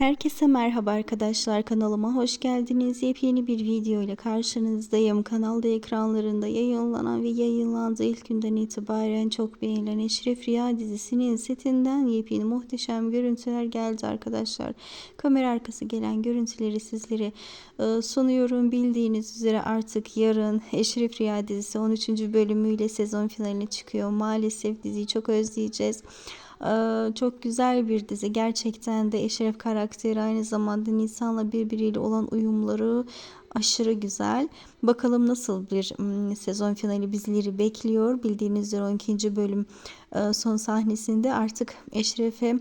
Herkese merhaba arkadaşlar kanalıma hoş geldiniz. Yepyeni bir video ile karşınızdayım. Kanalda ekranlarında yayınlanan ve yayınlandığı ilk günden itibaren çok beğenilen Eşref Rüya dizisinin setinden yepyeni muhteşem görüntüler geldi arkadaşlar. Kamera arkası gelen görüntüleri sizlere e, sunuyorum. Bildiğiniz üzere artık yarın Eşref Rüya dizisi 13. bölümüyle sezon finaline çıkıyor. Maalesef diziyi çok özleyeceğiz. Ee, çok güzel bir dizi. Gerçekten de Eşref karakteri aynı zamanda Nisan'la birbiriyle olan uyumları aşırı güzel. Bakalım nasıl bir mm, sezon finali bizleri bekliyor. Bildiğiniz üzere 12. bölüm e, son sahnesinde artık Eşref'e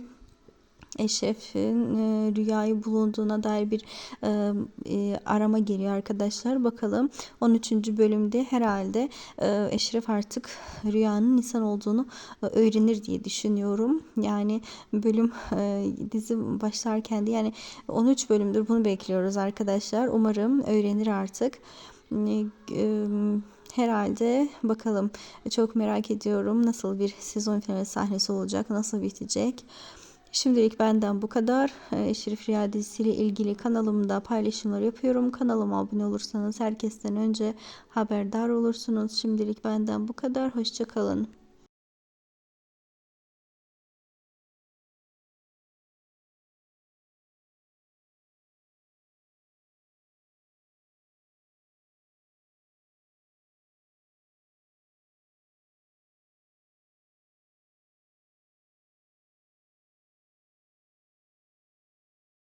Eşref'in e, rüyayı bulunduğuna dair bir e, e, arama geliyor arkadaşlar. Bakalım 13. bölümde herhalde e, Eşref artık rüyanın Nisan olduğunu e, öğrenir diye düşünüyorum. Yani bölüm e, dizi başlarken de yani 13 bölümdür bunu bekliyoruz arkadaşlar. Umarım öğrenir artık. E, e, Herhalde bakalım çok merak ediyorum nasıl bir sezon finali sahnesi olacak, nasıl bitecek. Şimdilik benden bu kadar. Ee, Şerif Rüya dizisiyle ilgili kanalımda paylaşımlar yapıyorum. Kanalıma abone olursanız herkesten önce haberdar olursunuz. Şimdilik benden bu kadar. Hoşçakalın.